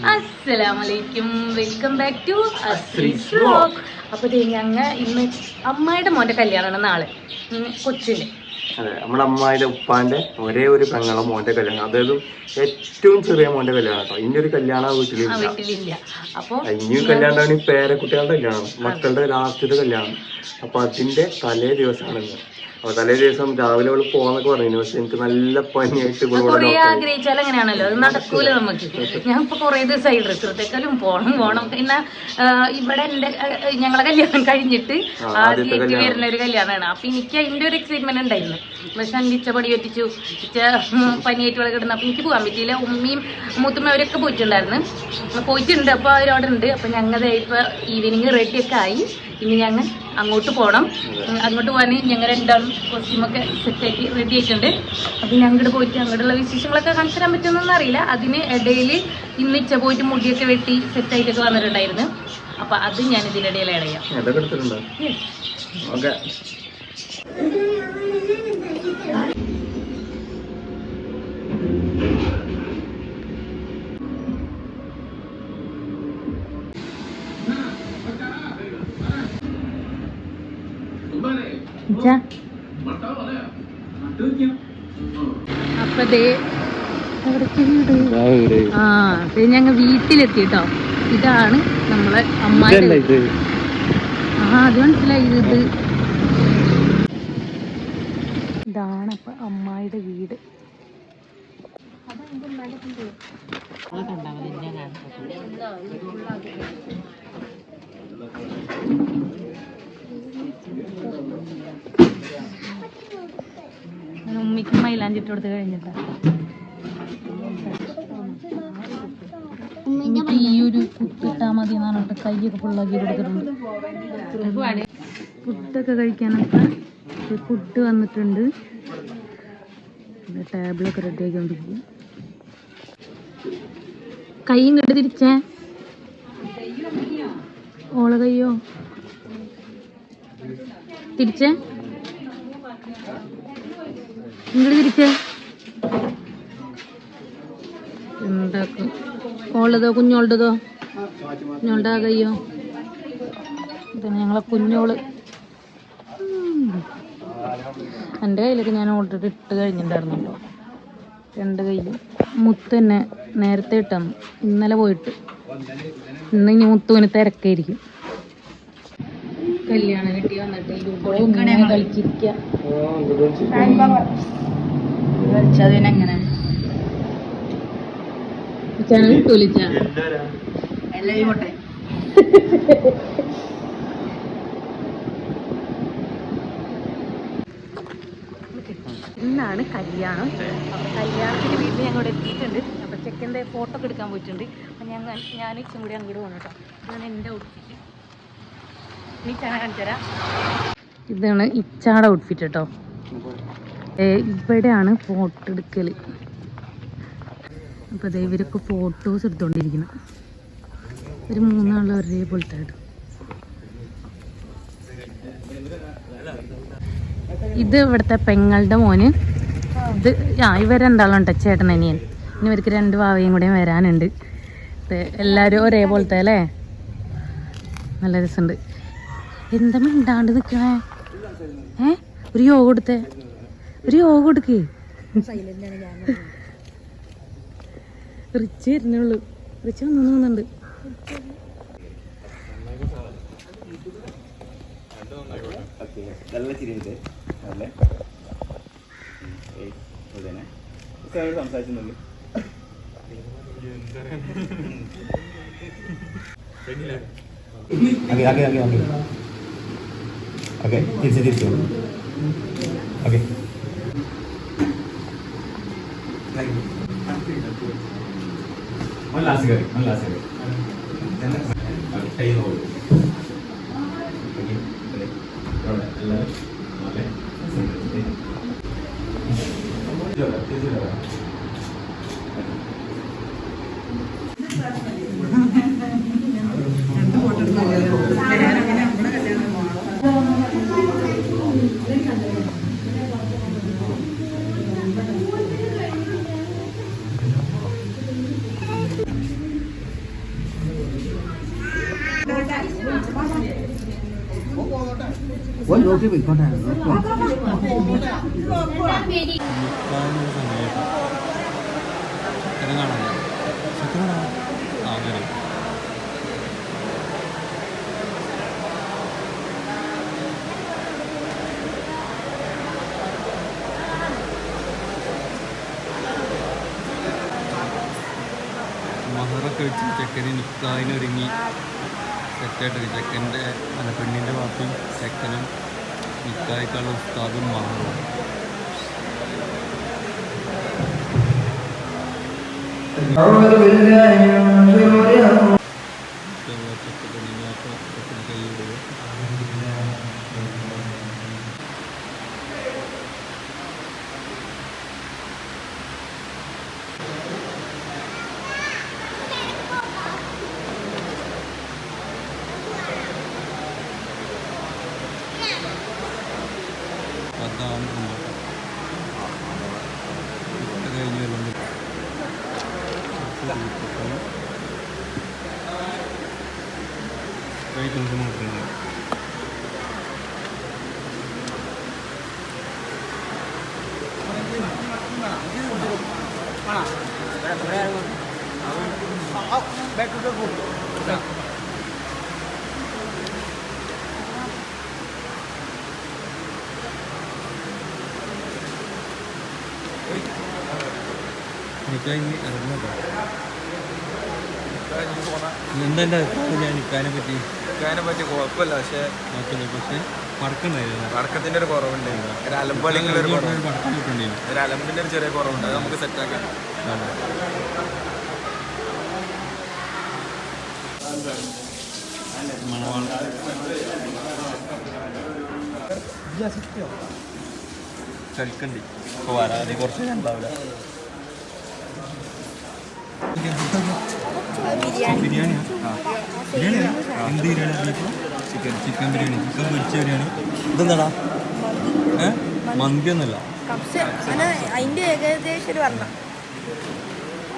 അസ്സലാമലൈക്കും. Welcome back to Asri's vlog അപ്പോൾ ദേ ഞങ്ങ ഇന്ന് അമ്മായിയുടെ മോന്റെ കല്യാണമാണ് നാളെ. കൊച്ചിന്റെ അതെ നമ്മുടെ അമ്മായിന്റെ ഉപ്പാന്റെ ഒരേ ഒരു പെങ്ങളെ മോന്റെ കല്യാണം. അതായത് ഏറ്റവും ചെറിയ മോന്റെ കല്യാണം കേട്ടോ. ഇനി ഒരു കല്യാണം ആ വീട്ടിലില്ല. അപ്പൊ ഇനിയും കല്യാണമാണ് ഈ പേരക്കുട്ടികളുടെ കല്യാണം. മക്കളുടെ ലാസ്റ്റത്തെ കല്യാണം. അപ്പൊ അതിന്റെ തലേ ദിവസമാണ് അപ്പൊ തലേ ദിവസം രാവിലെ അവൾ പോവാന്നൊക്കെ പറഞ്ഞു പക്ഷെ എനിക്ക് നല്ല പനിയായിട്ട് കുറേ ആഗ്രഹിച്ചാൽ അങ്ങനെയാണല്ലോ. അത് നടക്കൂല നമുക്ക്. ഞാൻ ഇപ്പൊ കുറേ ദിവസമായി ഡ്രസ് എടുത്തേക്കാളും പോണം പോണം. പിന്നെ ഇവിടെ എന്റെ ഞങ്ങളെ കല്യാണം കഴിഞ്ഞിട്ട് ആദ്യമായിട്ട് വരുന്ന ഒരു കല്യാണമാണ് അപ്പൊ എനിക്ക് അതിന്റെ ഒരു എക്സൈറ്റ്മെന്റ് ഉണ്ടായിരുന്നു. പക്ഷെ എന്റെ ഇച്ച പടി പറ്റിച്ചു. ഇച്ച പനിയായിട്ട് ഇവിടെ കിടന്നു. അപ്പൊ എനിക്ക് പോകാൻ പറ്റിയില്ല. ഉമ്മയും മൂത്തുമ്മ അവരൊക്കെ പോയിട്ടുണ്ടായിരുന്നു. പോയിട്ടുണ്ട്. അപ്പൊ അവരവിടെ ഉണ്ട്. അപ്പൊ ഞങ്ങൾ ഇപ്പൊ ഈവനിങ് റെഡിയൊക്കെ ആയി. ഇനി ഞങ്ങൾ അങ്ങോട്ട് പോകണം അങ്ങോട്ട് പോകാൻ ഞങ്ങൾ രണ്ടാളും കോസ്റ്റ്യൂമൊക്കെ സെറ്റാക്കി റെഡി ആയിട്ടുണ്ട്. അപ്പം ഞങ്ങൾ അങ്ങോട്ട് പോയിട്ട് അങ്ങോട്ടുള്ള വിശേഷങ്ങളൊക്കെ കാണിച്ചു തരാൻ പറ്റുമെന്നൊന്നും അറിയില്ല. അതിന് ഇടയിൽ ഇന്ന് ഇച്ച പോയിട്ട് മുടിയൊക്കെ വെട്ടി സെറ്റായിട്ടൊക്കെ വന്നിട്ടുണ്ടായിരുന്നു. അപ്പം അത് ഞാൻ ഇതിനിടയിൽ ഇടയാം ഓക്കെ അപ്പൊ ദേ എവിടേക്ക് വീട് ആ പിന്നെ ഞങ്ങൾ വീട്ടിലെത്തി കേട്ടോ ഇതാണ് നമ്മളെ അമ്മായി ആ അത് മനസ്സിലായി ഇത് ഇത്. ഇതാണ് അപ്പൊ അമ്മായിയുടെ വീട്. ഞാൻ ഉമ്മിക്ക് മൈലാഞ്ചിട്ട് കൊടുത്ത് കഴിഞ്ഞിട്ട്. ഉമ്മിക്ക് ഈ ഒരു കുത്തിട്ടാ മതി എന്നാണ് കേട്ടോ കൈയൊക്കെ ഫുള്ളാക്കി കൊടുത്തിട്ടുണ്ട് പുട്ടൊക്കെ കഴിക്കാനൊക്കെ ഫുഡ് വന്നിട്ടുണ്ട്. ടേബിളൊക്കെ റെഡി ആക്കിക്കൊണ്ടിരിക്കും കൈ ഇങ്ങോട്ട് തിരിച്ചേ? ഓള കയ്യോ തിരിച്ചേ. നിങ്ങൾ തിരിച്ച്. എന്താക്കും? ഓളതോ കുഞ്ഞോളുടേതോ കുഞ്ഞോളുടെ കയ്യോ? ഞങ്ങളെ കുഞ്ഞോൾ. എന്റെ കയ്യിലൊക്കെ ഞാൻ ഓൾറെഡി ഇട്ട് കഴിഞ്ഞിട്ടുണ്ടായിരുന്നു കേട്ടോ രണ്ട് കയ്യിലും. മുത്ത് തന്നെ നേരത്തെ ഇട്ടന്നു. ഇന്നലെ പോയിട്ട്. ഇന്ന് ഇനി മുത്തുവിന് തിരക്കായിരിക്കും. കല്യാണം കിട്ടി വന്നിട്ട് ഇങ്ങനെ കളിച്ചിരിക്കുക കളിച്ചതിനെങ്ങനെ ചാനൽ കിട്ടൂലിച്ചാ എല്ലാവരും പോട്ടെ ഇന്നാണ് കല്യാണം. അപ്പോൾ കല്യാണത്തിന്റെ വീട്ടിൽ ഞങ്ങൾ എത്തിയിട്ടുണ്ട്. അപ്പോൾ ചെക്കന്റെ ഫോട്ടോ ഒക്കെ എടുക്കാൻ പോയിട്ടുണ്ട്. അപ്പോൾ ഞാൻ ഞാൻ ഇച്ചും കൂടി അങ്ങോട്ട് പോകണം കേട്ടോ ഇതാണ് എന്റെ ഔട്ട്ഫിറ്റ് ഇതാണ് ഇച്ചാടെ ഔട്ട്ഫിറ്റ് കേട്ടോ ഇവിടെയാണ് ഫോട്ടോ എടുക്കൽ അപ്പോൾ ദേ ഇവരൊക്കെ ഫോട്ടോസ് എടുത്തുകൊണ്ടിരിക്കണം ഒരു മൂന്നാളും ഒരേപോലത്തെ ആയിട്ട്. ഇത് ഇവിടുത്തെ പെങ്ങളുടെ മോന്. ഇത് ആ ഇവർ രണ്ടാളും ഉണ്ട് ചേട്ടൻ അനിയൻ. ഇനി ഇവർക്ക് രണ്ട് ഭാവയും കൂടെ വരാനുണ്ട്. ഇത് എല്ലാവരും ഒരേപോലത്തെ അല്ലേ? നല്ല രസമുണ്ട്. എന്താ മിണ്ടാണ്ട് നിൽക്കണേ ഏ? ഒരു യോഗ കൊടുത്തേ. ഒരു യോഗ കൊടുക്ക്. റിച്ച് വരുന്നുള്ളൂ റിച്ച് വന്നു തോന്നുന്നുണ്ട്. സംസാരിച്ചു ഓക്കെ ഓക്കെ ഓക്കെ ഓക്കെ തിരിച്ച് തിരിച്ചു ഓക്കെ ഒന്ന് ലാസ്റ്റ് കയറി ഒന്ന് ലാസ്റ്റ് കയറി കൈ നോക്കും ഓക്കെ അവിടെ മഹറൊക്കെ വെച്ച് ചെക്കന് നിൽക്കാതിനൊരുങ്ങി സെറ്റായിട്ട് ചെക്കന്റെ പെണ്ണിന്റെ വാപ്പയും ചെക്കനും ഉസ്താദും മഹറും ചെക്കന്റെ വാപ്പ ചെക്കന് കൈയിടുക അതാണ് Đây từng cái một này. Mana? Oh, back to the room. Ini kayaknya ada apa? അഭിപ്രായം ഞാൻ നിൽക്കാനെ പറ്റി? അതിനെ പറ്റി കുഴപ്പമില്ല പക്ഷെ നോക്കില്ല പക്ഷെ മടക്കണ്ടായിരുന്നു വടക്കത്തിന്റെ ഒരു കുറവുണ്ട്. ഒരു അലമ്പളിങ്ങനെ ഒരു മടക്കം ഒരു അലമ്പിന്റെ ഒരു ചെറിയ കുറവുണ്ട്. അത് നമുക്ക് സെറ്റാക്കാം മണവാൾ കളിക്കണ്ടി ഇപ്പോൾ വരാതെ കുറച്ച് ഉണ്ടാവില്ല. ബിരിയാണി. ബിരിയാണി എന്ത് biryani chicken chicken biryani. Chicken പൊരിച്ച ബിരിയാണി? ഇതെന്താടാ? ഏ? മന്തി ഒന്നല്ല അതിന്റെ ഏകദേശം ഒരു വർണം.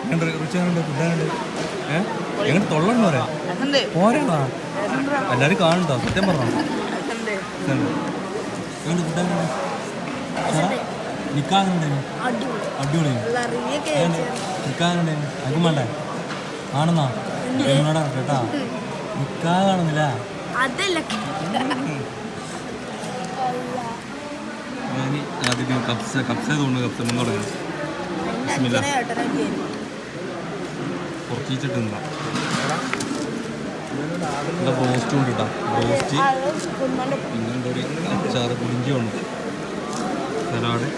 എങ്ങനെ രുചിയാണുണ്ട് ഫുഡാണുണ്ട് ഏ? എങ്ങനെ തൊള്ളെന്ന് പറയാം. പോരാടാ. എല്ലാരും കാണണ്ടോ സത്യം പറഞ്ഞോ? എങ്ങനെ ഫുഡാണ് നിൽക്കാനുണ്ടായിരുന്നു അടിപൊളി. നിൽക്കാനുണ്ടായിരുന്നു അതും ആണെന്നാ? എന്നോട് കേട്ടാ. നിക്കാ കാണുന്നില്ല അതല്ല ആദ്യം കപ്സ കപ്സ തോന്നുന്നു കപ്സ മുന്നോട്ട് കുറച്ചിട്ട് തിന്നാം. ഇവിടെ ബ്രോസ്റ്റ് ഉണ്ട് കേട്ടോ. ബ്രോസ്റ്റ് പിന്നെ എന്താ പറയുക അച്ചാറ് പുളിഞ്ചി ഉണ്ട്. സലാഡ്.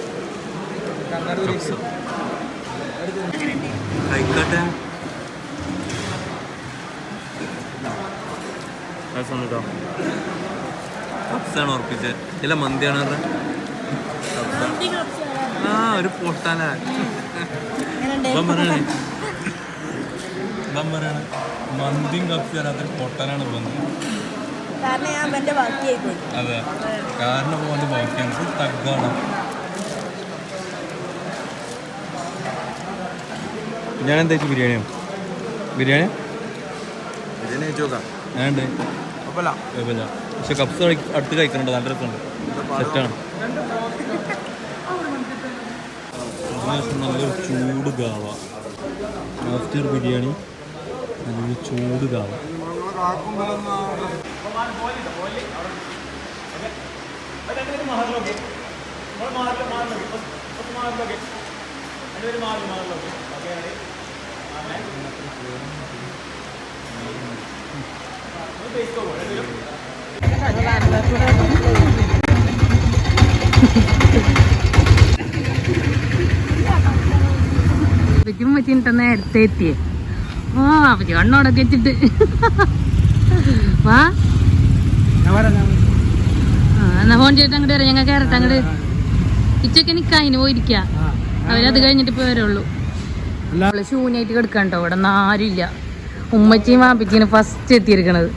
കപ്സ കഴിക്കട്ടെ രസം കേട്ടോ. കപ്സാണ് ഉറപ്പിച്ചത് ഇല്ല മന്തിയാണ് ആ ഒരു പൊട്ടാല ഇപ്പം പറയണേ. ഇപ്പം പറയണേ. മന്തിയും കപ്സാണ് അതൊരു പൊട്ടാനാണ് ഞാൻ പോയി അതെ. കാരണം പോകുന്നത് ബാക്കിയാണ്. തഗ്ഗാണ്. ഞാൻ എന്താ ബിരിയാണിയോ? ബിരിയാണി? ബിരിയാണി വെച്ച് നോക്കാം. കുഴപ്പമില്ല. കുഴപ്പമില്ല. പക്ഷെ കപ്സ് അടുത്ത് കഴിക്കുന്നുണ്ട് നല്ല രസമുണ്ട്. സെറ്റാണ് നല്ലൊരു ചൂട് ഗാവ. ആഫ്റ്റർ ബിരിയാണി നല്ലൊരു ചൂട് ഗാവ. പറ്റും എത്തിയേ. ഓ പറ്റി കണ്ണോടൊക്കെ വെച്ചിട്ട്. വാ. എന്നാ ഫോൺ ചെയ്തിട്ട് അങ്ങോട്ട് വരാം. ഞങ്ങൾ കയറട്ടെ അങ്ങോട്ട് ഉച്ചയ്ക്ക് നിക്കായിന് പോയിരിക്ക. അവരത് കഴിഞ്ഞിട്ട് ഇപ്പൊ വരുള്ളൂ. കിടക്കണ്ടോ ഇവിടെ ഒന്നും ഇല്ല ഉമ്മച്ചിയും വാപ്പിച്ചിന് ഫസ്റ്റ് എത്തിയിരിക്കണത്.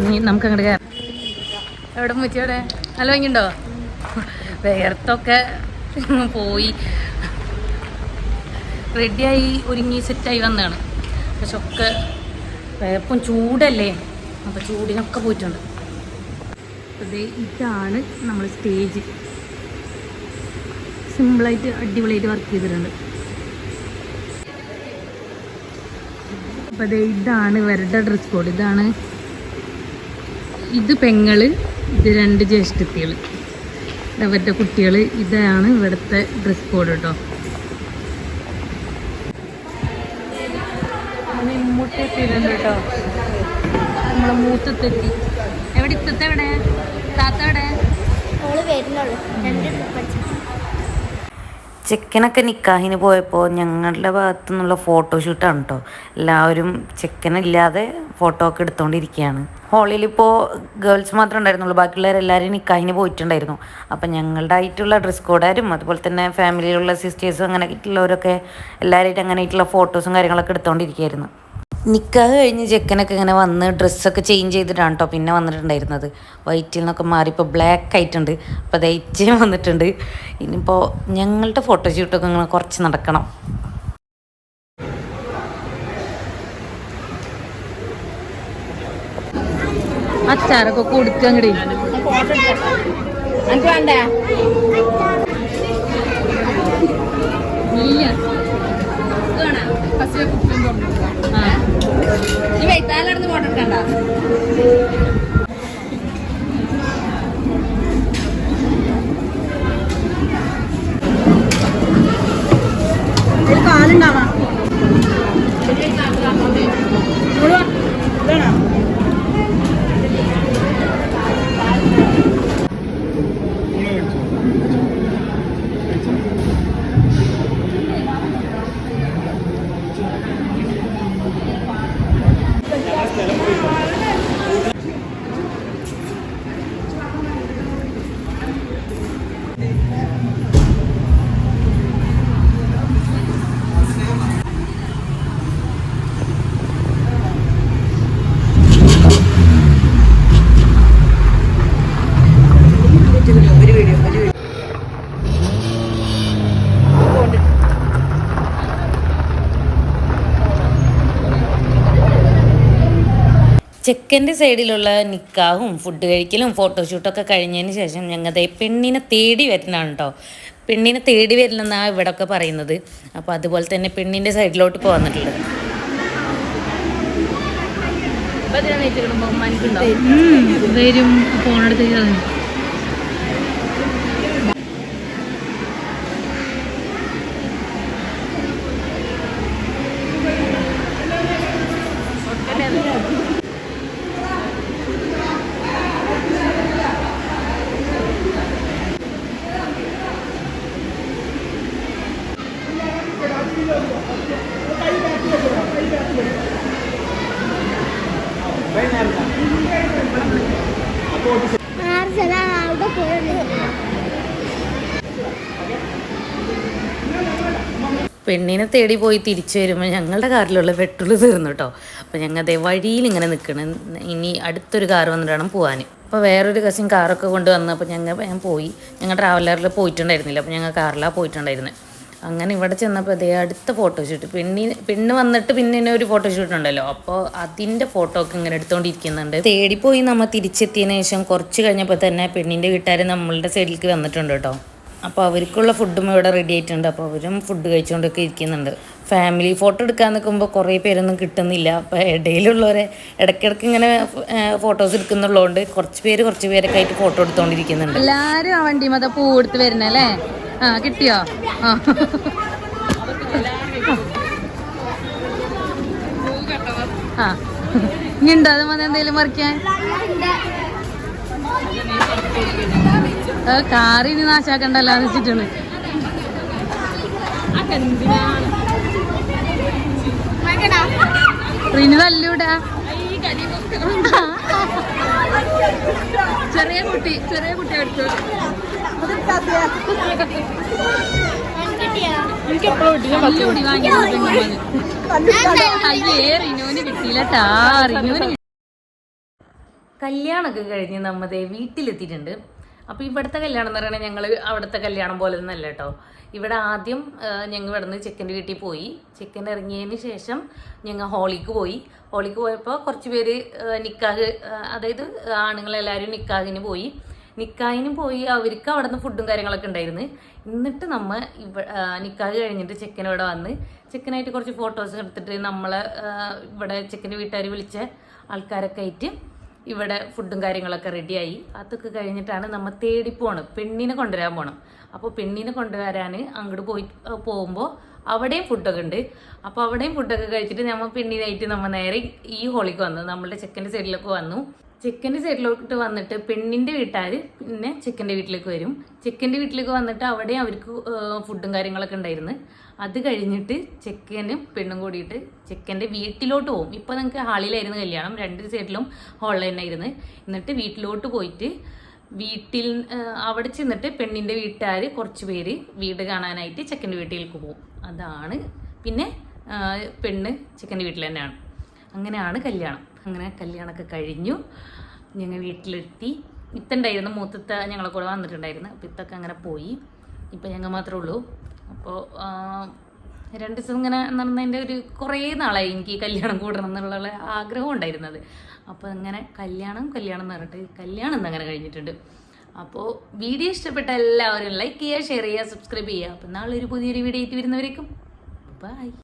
നീ നമുക്ക് അങ്ങോട്ട് കയറാം. എവിടെ ഉമ്മച്ചി എവിടെ നല്ല ഭംഗിയുണ്ടോ? വേർത്തൊക്കെ പോയി. റെഡിയായി ഒരുങ്ങി സെറ്റായി വന്നതാണ്. പക്ഷെ ഒക്കെ ഇപ്പം ചൂടല്ലേ? അപ്പോൾ ചൂടിനൊക്കെ പോയിട്ടുണ്ട്. അപ്പോൾ ഇതാണ് നമ്മൾ സ്റ്റേജ്. സിമ്പിളായിട്ട് അടിപൊളിയായിട്ട് വർക്ക് ചെയ്തിട്ടുണ്ട്. അപ്പോൾ ദേ ഇതാണ് ഇവരുടെ ഡ്രസ് കോഡ് ഇതാണ് ഇത് പെങ്ങൾ ഇത് രണ്ട് ജ്യേഷ്ഠത്തികൾ അവരുടെ കുട്ടികൾ ഇതാണ് ഇവിടുത്തെ ഡ്രസ് കോഡ് കേട്ടോ. നമ്മളെ എവിടെ? ഇത്തത്തെ എവിടെ? താത്ത എവിടെ? ഓൾ രണ്ട് പഠിച്ചു ചെക്കനൊക്കെ നിക്കാഹിന് പോയപ്പോൾ ഞങ്ങളുടെ ഭാഗത്തു നിന്നുള്ള ഫോട്ടോഷൂട്ടാണ് കേട്ടോ എല്ലാവരും ചെക്കനില്ലാതെ ഫോട്ടോ ഒക്കെ എടുത്തുകൊണ്ടിരിക്കുകയാണ് ഹോളിൽ ഇപ്പോൾ ഗേൾസ് മാത്രമേ ഉണ്ടായിരുന്നുള്ളൂ. ബാക്കിയുള്ളവരെല്ലാവരും നിക്കാഹിന് പോയിട്ടുണ്ടായിരുന്നു. അപ്പം ഞങ്ങളുടെ ആയിട്ടുള്ള ഡ്രസ് കോഡാരും അതുപോലെ തന്നെ ഫാമിലിയിലുള്ള സിസ്റ്റേഴ്സും അങ്ങനെ ആയിട്ടുള്ളവരൊക്കെ എല്ലാവരായിട്ട് അങ്ങനെ ആയിട്ടുള്ള ഫോട്ടോസും കാര്യങ്ങളൊക്കെ എടുത്തുകൊണ്ടിരിക്കുകയായിരുന്നു നിക്കാഹ് കഴിഞ്ഞ് ചെക്കനൊക്കെ ഇങ്ങനെ വന്ന് ഡ്രസ്സൊക്കെ ചേഞ്ച് ചെയ്തിട്ടാണ് കേട്ടോ പിന്നെ വന്നിട്ടുണ്ടായിരുന്നത്. വൈറ്റിൽ നിന്നൊക്കെ മാറി ഇപ്പോൾ ബ്ലാക്ക് ആയിട്ടുണ്ട്. അപ്പോൾ അത് വന്നിട്ടുണ്ട്. ഇനിയിപ്പോൾ ഞങ്ങളുടെ ഫോട്ടോഷൂട്ടൊക്കെ ഇങ്ങനെ കുറച്ച് നടക്കണം. അച്ചാറൊക്കെ കൊടുക്കുക അങ്ങോട്ട് എനിക്ക് വേണ്ടേ ഇല്ല ആ ഈ വൈത്താലടന്ന് ഫോട്ടോ എടുക്കണ്ട കാലുണ്ടാവാം ചെക്കന്റെ സൈഡിലുള്ള നിക്കാഹും ഫുഡ് കഴിക്കലും ഫോട്ടോഷൂട്ടൊക്കെ കഴിഞ്ഞതിന് ശേഷം ഞങ്ങളുടെ പെണ്ണിനെ തേടി വരുന്നതാണ് കേട്ടോ പെണ്ണിനെ തേടി വരില്ലെന്നാണ് ഇവിടെയൊക്കെ പറയുന്നത്. അപ്പോൾ അതുപോലെ തന്നെ പെണ്ണിന്റെ സൈഡിലോട്ട് പോകുന്നിട്ടുള്ളത് വരും ഫോണെടുത്ത് പെണ്ണിനെ തേടി പോയി തിരിച്ചു വരുമ്പോൾ ഞങ്ങളുടെ കാറിലുള്ള പെട്രോൾ തീർന്നു കേട്ടോ അപ്പോൾ അതേ വഴിയിൽ ഇങ്ങനെ നിൽക്കണം ഇനി അടുത്തൊരു കാർ വന്നിട്ട് വേണം പോകാൻ അപ്പോൾ വേറൊരു കസിൻ കാറൊക്കെ കൊണ്ട് വന്നപ്പോൾ ഞങ്ങൾ ഞാൻ പോയി. ഞങ്ങൾ ട്രാവലറിൽ പോയിട്ടുണ്ടായിരുന്നില്ല. അപ്പോൾ ഞങ്ങൾ കാറിലാണ് പോയിട്ടുണ്ടായിരുന്നത് അങ്ങനെ ഇവിടെ ചെന്നപ്പോൾ അതേ അടുത്ത ഫോട്ടോ ഷൂട്ട് പെണ്ണി പെണ്ണ് വന്നിട്ട് പിന്നെ ഒരു ഒരു ഫോട്ടോഷൂട്ട് ഉണ്ടല്ലോ. അപ്പോൾ അതിന്റെ ഫോട്ടോ ഒക്കെ ഇങ്ങനെ എടുത്തുകൊണ്ടിരിക്കുന്നുണ്ട് തേടിപ്പോയി നമ്മൾ തിരിച്ചെത്തിയതിനു ശേഷം കുറച്ച് കഴിഞ്ഞപ്പോൾ തന്നെ പെണ്ണിന്റെ വീട്ടുകാർ നമ്മളുടെ സൈഡിലേക്ക് വന്നിട്ടുണ്ട് കേട്ടോ അപ്പോൾ അവർക്കുള്ള ഫുഡും ഇവിടെ റെഡി ആയിട്ടുണ്ട്. അപ്പോൾ അവരും ഫുഡ് കഴിച്ചുകൊണ്ടൊക്കെ ഇരിക്കുന്നുണ്ട്. ഫാമിലി ഫോട്ടോ എടുക്കാൻ നിൽക്കുമ്പോൾ കുറേ പേരൊന്നും കിട്ടുന്നില്ല. അപ്പോൾ ഇടയിലുള്ളവരെ ഇടയ്ക്കിടയ്ക്ക് ഇങ്ങനെ ഫോട്ടോസ് എടുക്കുന്നുള്ളതുകൊണ്ട് കുറച്ച് പേര് കുറച്ച് പേരൊക്കെ ആയിട്ട് ഫോട്ടോ എടുത്തുകൊണ്ടിരിക്കുന്നുണ്ട് എല്ലാവരും ആ വണ്ടി മത പൂ എടുത്ത് വരുന്നല്ലേ ആ കിട്ടിയോ? ആ. ആ. ഇനി ഉണ്ടോ? അത് മതി എന്തെങ്കിലും മറിക്കാൻ? കാറ് ഇനി നാശാക്കണ്ടല്ലോ എന്ന് വെച്ചിട്ടാണ് റിനു തല്ലൂടാ. ചെറിയ കുട്ടി ചെറിയ കുട്ടി തല്ലൂടി വാങ്ങിയത് അയ്യേ റിനുവിന് കിട്ടിയില്ലട്ടാ. റിനുവിന് കല്യാണമൊക്കെ കഴിഞ്ഞ് നമ്മതേ വീട്ടിലെത്തിയിട്ടുണ്ട്. അപ്പോൾ ഇവിടുത്തെ കല്യാണം എന്ന് പറയുന്നത് ഞങ്ങൾ അവിടുത്തെ കല്യാണം പോലെ ഒന്നല്ല കേട്ടോ. ഇവിടെ ആദ്യം ഞങ്ങൾ ഇവിടെ നിന്ന് ചെക്കന്റെ വീട്ടിൽ പോയി. ചെക്കൻ ഇറങ്ങിയതിന് ശേഷം ഞങ്ങൾ ഹോളിക്ക് പോയി. ഹോളിക്ക് പോയപ്പോൾ കുറച്ച് പേര് നിക്കാഹ് അതായത് ആണുങ്ങളെല്ലാവരും നിക്കാഹിന് പോയി. നിക്കാഹിന് പോയി അവർക്ക് അവിടെ നിന്ന് ഫുഡും കാര്യങ്ങളൊക്കെ ഉണ്ടായിരുന്നു. എന്നിട്ട് നമ്മൾ ഇവ നിക്കാഹ് കഴിഞ്ഞിട്ട് ചെക്കൻ ഇവിടെ വന്ന് ചെക്കനായിട്ട് കുറച്ച് ഫോട്ടോസ് എടുത്തിട്ട് നമ്മളെ ഇവിടെ ചെക്കന്റെ വീട്ടുകാർ വിളിച്ച ആൾക്കാരൊക്കെ ആയിട്ട് ഇവിടെ ഫുഡും കാര്യങ്ങളൊക്കെ റെഡിയായി അതൊക്കെ കഴിഞ്ഞിട്ടാണ് നമ്മൾ തേടി പോകണം പെണ്ണിനെ കൊണ്ടുവരാൻ പോകണം അപ്പോൾ പെണ്ണിനെ കൊണ്ടുവരാൻ അങ്ങോട്ട് പോയി പോകുമ്പോൾ അവിടെയും ഫുഡൊക്കെ ഉണ്ട്. അപ്പോൾ അവിടെയും ഫുഡൊക്കെ കഴിച്ചിട്ട് നമ്മൾ പെണ്ണിനായിട്ട് നമ്മൾ നേരെ ഈ ഹോളിക്ക് വന്നു. നമ്മളുടെ ചെക്കന്റെ സൈഡിലൊക്കെ വന്നു. ചെക്കന്റെ സൈഡിലോട്ട് വന്നിട്ട് പെണ്ണിന്റെ വീട്ടുകാർ പിന്നെ ചെക്കന്റെ വീട്ടിലേക്ക് വരും. ചെക്കന്റെ വീട്ടിലേക്ക് വന്നിട്ട് അവിടെ അവർക്ക് ഫുഡും കാര്യങ്ങളൊക്കെ ഉണ്ടായിരുന്നു. അത് കഴിഞ്ഞിട്ട് ചെക്കനും പെണ്ണും കൂടിയിട്ട് ചെക്കന്റെ വീട്ടിലോട്ട് പോകും ഇപ്പോൾ നിങ്ങൾക്ക് ഹാളിലായിരുന്നു കല്യാണം. രണ്ട് സൈഡിലും ഹാളിൽ തന്നെ ആയിരുന്നു എന്നിട്ട് വീട്ടിലോട്ട് പോയിട്ട് വീട്ടിൽ അവിടെ ചെന്നിട്ട് പെണ്ണിന്റെ വീട്ടുകാർ കുറച്ച് പേര് വീട് കാണാനായിട്ട് ചെക്കന്റെ വീട്ടിലേക്ക് പോകും അതാണ് പിന്നെ പെണ്ണ് ചെക്കന്റെ വീട്ടിൽ തന്നെയാണ്. അങ്ങനെയാണ് കല്യാണം. അങ്ങനെ കല്യാണമൊക്കെ കഴിഞ്ഞു. ഞങ്ങൾ വീട്ടിലെത്തി. ഇത്തുണ്ടായിരുന്നു മൂത്തത്ത ഞങ്ങളെ കൂടെ വന്നിട്ടുണ്ടായിരുന്നു. അപ്പോൾ ഇത്തൊക്കെ അങ്ങനെ പോയി. ഇപ്പം ഞങ്ങൾ മാത്രമേ ഉള്ളൂ. അപ്പോൾ രണ്ട് ദിവസം ഇങ്ങനെ നടന്നതിന്റെ ഒരു കുറേ നാളായി എനിക്ക് കല്യാണം കൂടണം എന്നുള്ള ആഗ്രഹം ഉണ്ടായിരുന്നത്. അപ്പോൾ അങ്ങനെ കല്യാണം കല്യാണം എന്ന് പറഞ്ഞിട്ട് കല്യാണം എന്ന് അങ്ങനെ കഴിഞ്ഞിട്ടുണ്ട്. അപ്പോൾ വീഡിയോ ഇഷ്ടപ്പെട്ട എല്ലാവരും ലൈക്ക് ചെയ്യുക ഷെയർ ചെയ്യുക സബ്സ്ക്രൈബ് ചെയ്യുക. അപ്പോൾ നാളെ ഒരു പുതിയൊരു വീഡിയോ ആയിട്ട് വരുന്നവരേക്കും. ബൈ